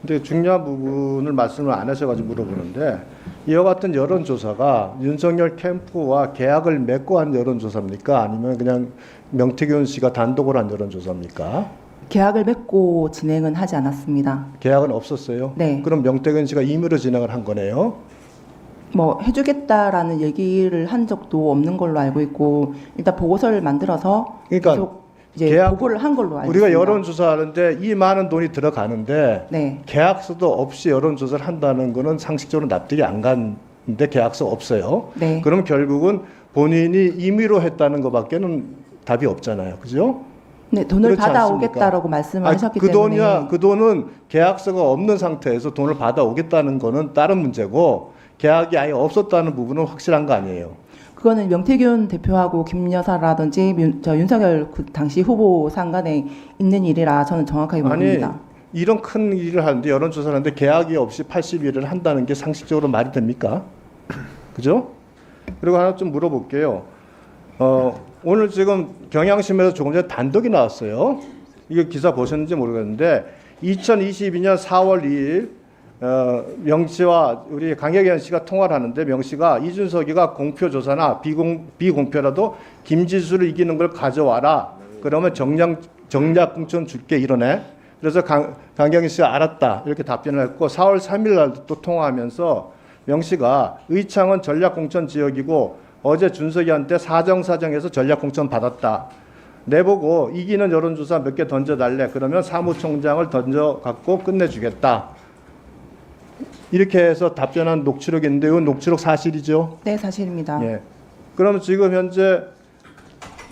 근데 중요한 부분을 말씀을 안 하셔가지고 물어보는데 이와 같은 여론조사가 윤석열 캠프와 계약을 맺고 한 여론조사입니까? 아니면 그냥 명태균 씨가 단독으로 한 여론조사입니까? 계약을 맺고 진행은 하지 않았습니다. 계약은 없었어요. 네. 그럼 명태균 씨가 임의로 진행을 한 거네요. 뭐 해주겠다라는 얘기를 한 적도 없는 걸로 알고 있고 일단 보고서를 만들어서 그러니까 계속 이제 계약- 보고를 한 걸로 알고 우리가 있습니다. 여론조사하는데 이 많은 돈이 들어가는데 네. 계약서도 없이 여론조사를 한다는 거는 상식적으로 납득이 안 가는데 계약서 없어요. 네. 그럼 결국은 본인이 임의로 했다는 것밖에는 답이 없잖아요. 그죠? 네, 돈을 받아오겠다라고 말씀을 아니, 하셨기 그 때문에 돈이야 그 돈은 계약서가 없는 상태에서 돈을 받아오겠다는 거는 다른 문제고 계약이 아예 없었다는 부분은 확실한 거 아니에요. 그거는 명태균 대표하고 김 여사라든지 윤, 저 윤석열 그 당시 후보 상간에 있는 일이라 저는 정확하게 아니 모릅니다. 이런 큰 일을 하는데 여론조사를 하는데 계약이 없이 80일을 한다는 게 상식적으로 말이 됩니까? 그죠? 그리고 하나 좀 물어볼게요. 어, 오늘 지금 경향신문에서 조금 전에 단독이 나왔어요. 이거 기사 보셨는지 모르겠는데 2022년 4월 2일 어, 명 씨와 우리 강혜견 씨가 통화를 하는데 명 씨가 이준석이가 공표 조사나 비공 비공표라도 김지수를 이기는 걸 가져와라. 그러면 정량 정략 공천 줄게 이러네. 그래서 강, 강경희 씨가 알았다 이렇게 답변을 했고 4월 3일 날 또 통화하면서 명 씨가 의창은 전략 공천 지역이고 어제 준석이한테 사정사정해서 전략 공천 받았다. 내보고 이기는 여론조사 몇 개 던져달래. 그러면 사무총장을 던져 갖고 끝내주겠다. 이렇게 해서 답변한 녹취록이 있는데 이 녹취록 사실이죠? 네, 사실입니다. 예. 그럼 지금 현재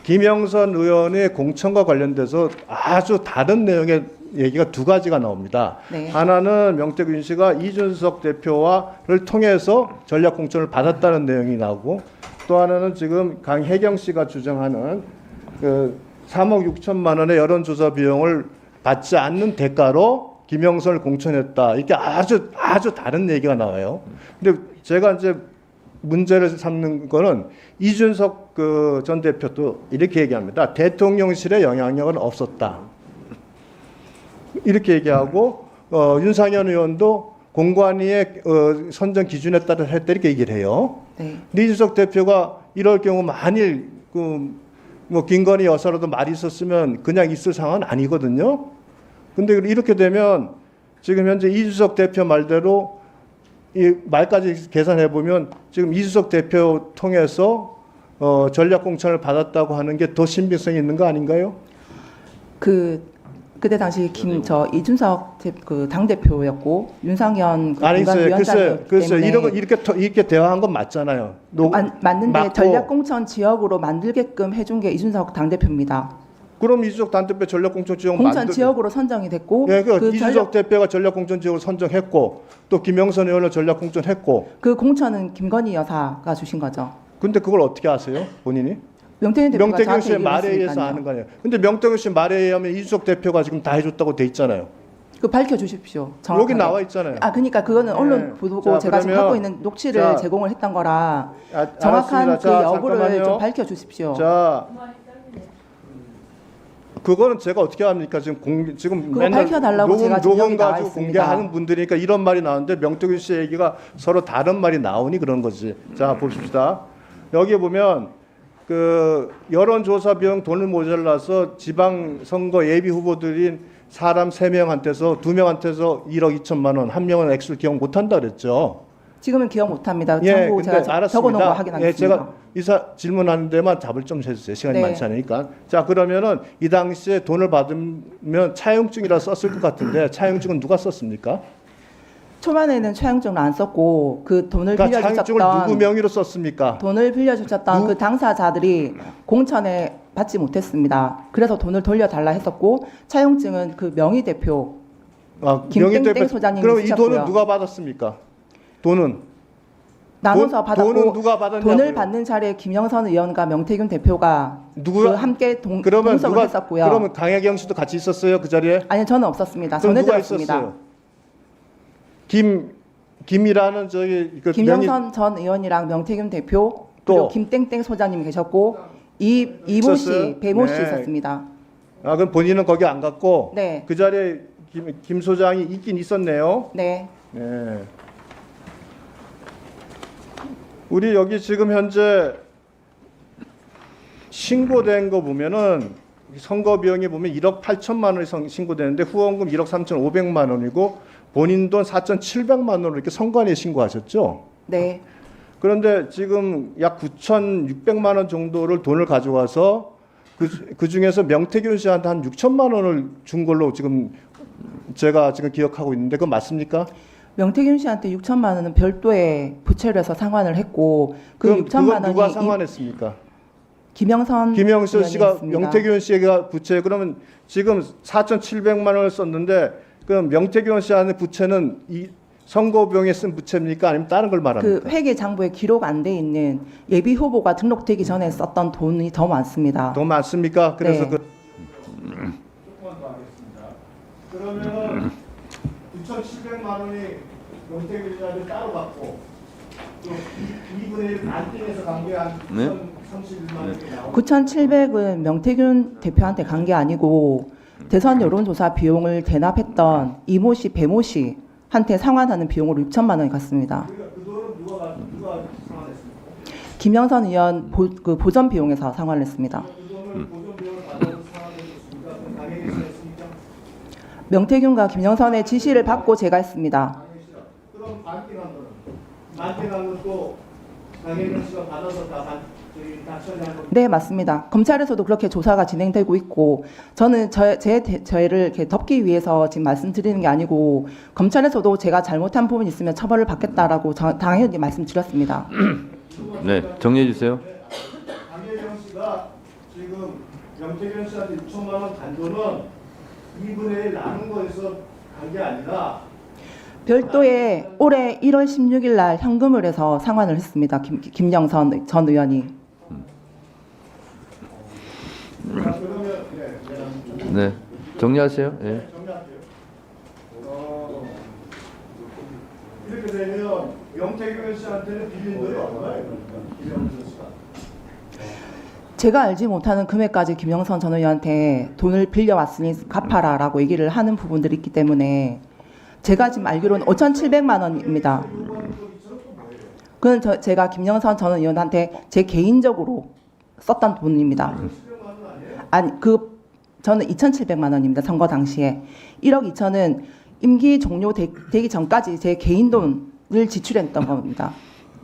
김영선 의원의 공천과 관련돼서 아주 다른 내용의 얘기가 두 가지가 나옵니다. 네. 하나는 명태균 씨가 이준석 대표와를 통해서 전략 공천을 받았다는 내용이 나오고 또 하나는 지금 강혜경 씨가 주장하는 그 3억 6천만 원의 여론조사 비용을 받지 않는 대가로 김영선을 공천했다. 이게 아주 아주 다른 얘기가 나와요. 근데 제가 이제 문제를 삼는 거는 이준석 그 전 대표도 이렇게 얘기합니다. 대통령실의 영향력은 없었다. 이렇게 얘기하고 어, 윤상현 의원도 공관위의 어, 선정 기준에 따라 했다 이렇게 얘기를 해요. 네. 이준석 대표가 이럴 경우 만일 그 뭐 김건희 여사라도 말이 있었으면 그냥 있을 상황은 아니거든요. 근데 이렇게 되면 지금 현재 이준석 대표 말대로 이 말까지 계산해 보면 지금 이준석 대표 통해서 어, 전략 공천을 받았다고 하는 게 더 신빙성이 있는 거 아닌가요? 그 그때 당시 김 저 이준석 그 당 대표였고 윤상현 그 아니 공관위원장이었기 글쎄요. 때문에 이렇게 이렇게 대화한 건 맞잖아요. 노- 맞, 맞는데 맞고. 전략 공천 지역으로 만들게끔 해준 게 이준석 당 대표입니다. 그럼 이준석 단대표 전략 공천 지역 공천 만들- 지역으로 선정이 됐고 예, 그, 그 이준석 전략 대표가 전략 공천 지역을 선정했고 또 김영선 의원을 전략 공천했고 그 공천은 김건희 여사가 주신 거죠. 근데 그걸 어떻게 아세요? 본인이? 명태균 대표가 명태균 저한테 씨의 말에 의해서. 아는 거 아니에요. 근데 명태균 씨 말에 의하면 이준석 대표가 지금 다 해줬다고 돼 있잖아요. 그 밝혀 주십시오. 정확하게. 여기 나와 있잖아요. 아 그러니까 그거는 언론 네. 보고 자, 제가 지금 그러면- 하고 있는 녹취를 자, 제공을 했던 거라 아, 정확한 알았습니다. 그 자, 여부를 잠깐만요. 좀 밝혀 주십시오. 자, 그거는 제가 어떻게 합니까? 지금 공 지금 그거 맨날 밝혀달라고 녹음, 제가 녹음 나와 가지고 있습니다. 공개하는 분들이니까 이런 말이 나오는데 명태균 씨 얘기가 서로 다른 말이 나오니 그런 거지. 자, 봅시다. 여기 보면 그 여론조사 비용 돈을 모자라서 지방 선거 예비 후보들인 사람 세 명한테서 두 명한테서 1억 2천만 원, 한 명은 액수를 기억 못 한다 그랬죠. 지금은 기억 못합니다. 예, 근데 제가 적- 알았습니다. 적어놓은 거 예, 확인하겠습니다. 제가 이사 질문하는 데만 답을 좀 해주세요. 시간이 네. 많지 않으니까. 자, 그러면은 이 당시에 돈을 받으면 차용증이라 썼을 것 같은데 차용증은 누가 썼습니까? 초반에는 차용증을 안 썼고 그 돈을 그러니까 차용증을 누구 빌려주셨던 명의로 썼습니까? 돈을 빌려주셨던 누- 그 당사자들이 공천에 받지 못했습니다. 그래서 돈을 돌려달라 했었고 차용증은 그 명의 대표 아, 김 땡땡 명의 대표- 소장님이 그럼 이 돈은 쓰셨고요. 누가 받았습니까? 돈은 나눠서 돈- 받았고 돈은 누가 받았냐고요? 돈을 받는 자리에 김영선 의원과 명태균 대표가 누구야? 그 함께 동, 그러면 동석을 누가 했었고요. 그러면 강혜경 씨도 같이 있었어요 그 자리에? 아니 저는 없었습니다. 전해 들었습니다. 있었어요? 김 김이라는 저기 그 김영선 전 의원이랑 명태균 대표 또? 김땡땡 소장님 계셨고 이 이모? 씨, 배모 씨 네. 있었습니다. 아 그럼 본인은 거기 안 갔고 네. 그 자리에 김, 김 소장이 있긴 있었네요. 네. 네. 우리 여기 지금 현재 신고된 거 보면은 선거 비용이 보면 1억 8천만 원이 성- 신고되는데 후원금 1억 3,500만 원이고 본인 돈 4,700만 원을 이렇게 선관위에 신고하셨죠? 네. 그런데 지금 약 9,600만 원 정도를 돈을 가져와서 그, 그 중에서 명태균 씨한테 한 6천만 원을 준 걸로 지금 제가 지금 기억하고 있는데 그건 맞습니까? 명태균 씨한테 6천만 원은 별도의 부채를 해서 상환을 했고 그 그럼 6천만 그건 누가 원이 이- 상환했습니까? 김영선 김영수 씨가. 명태균 씨가 부채 그러면 지금 4,700만 원을 썼는데 그럼 명태균 씨한테 부채는 이 선거비용에 쓴 부채입니까? 아니면 다른 걸 말합니까? 그 회계 장부에 기록 안 돼 있는 예비 후보가 등록되기 전에 썼던 돈이 더 많습니다. 더 많습니까? 그래서 네. 그 조금만 더 하겠습니다. 그러면 9,700만 원이 명태균 씨한테 따로 받고 또 2분의 1 반띵해서 간게한 네. 9,031만 원이 나오고 9,700은 명태균 대표한테 간 게 아니고 대선 여론조사 비용을 대납했던 이모 씨, 배모 씨한테 상환하는 비용으로 6천만 원이 갔습니다. 그러니까 그 돈은 누가 가- 누가 상환했습니까? 김영선 의원 보, 그 보전 비용에서 상환을 했습니다. 그 돈을 보존 비용을 받아서 상환해줬습니까? 그럼 당연히 했습니까? 명태균과 김영선의 지시를 받고 제가 했습니다. 당연히 싫어. 그럼 반띵한 거는 강혜경 씨가 받아서 다 반. 네, 맞습니다. 검찰에서도 그렇게 조사가 진행되고 있고 저는 저, 제 대- 저를 이렇게 덮기 위해서 지금 말씀드리는 게 아니고 검찰에서도 제가 잘못한 부분이 있으면 처벌을 받겠다라고 저- 당연히 말씀드렸습니다. 네, 정리해 주세요. 강혜경 씨가 지금 명태균 씨한테 6천만 원간 돈은 2분의 1 나눈 거에서 간 게 아니라 별도의 올해 1월 16일 날 현금을 해서 상환을 했습니다. 김, 김영선 전 의원이. 네, 정리하세요. 예. 이렇게 되면 명태균 씨한테는 빌린 돈이 얼마예요? 김영준 씨가. 제가 알지 못하는 금액까지 김영선 전 의원한테 돈을 빌려왔으니 갚아라라고 얘기를 하는 부분들이 있기 때문에 제가 지금 알기로는 5,700만 원입니다. 그건 저, 제가 김영선 전 의원한테 제 개인적으로 썼던 돈입니다. 아니 그 저는 2,700만 원입니다. 선거 당시에 1억 2천은 임기 종료되기 전까지 제 개인 돈을 지출했던 겁니다.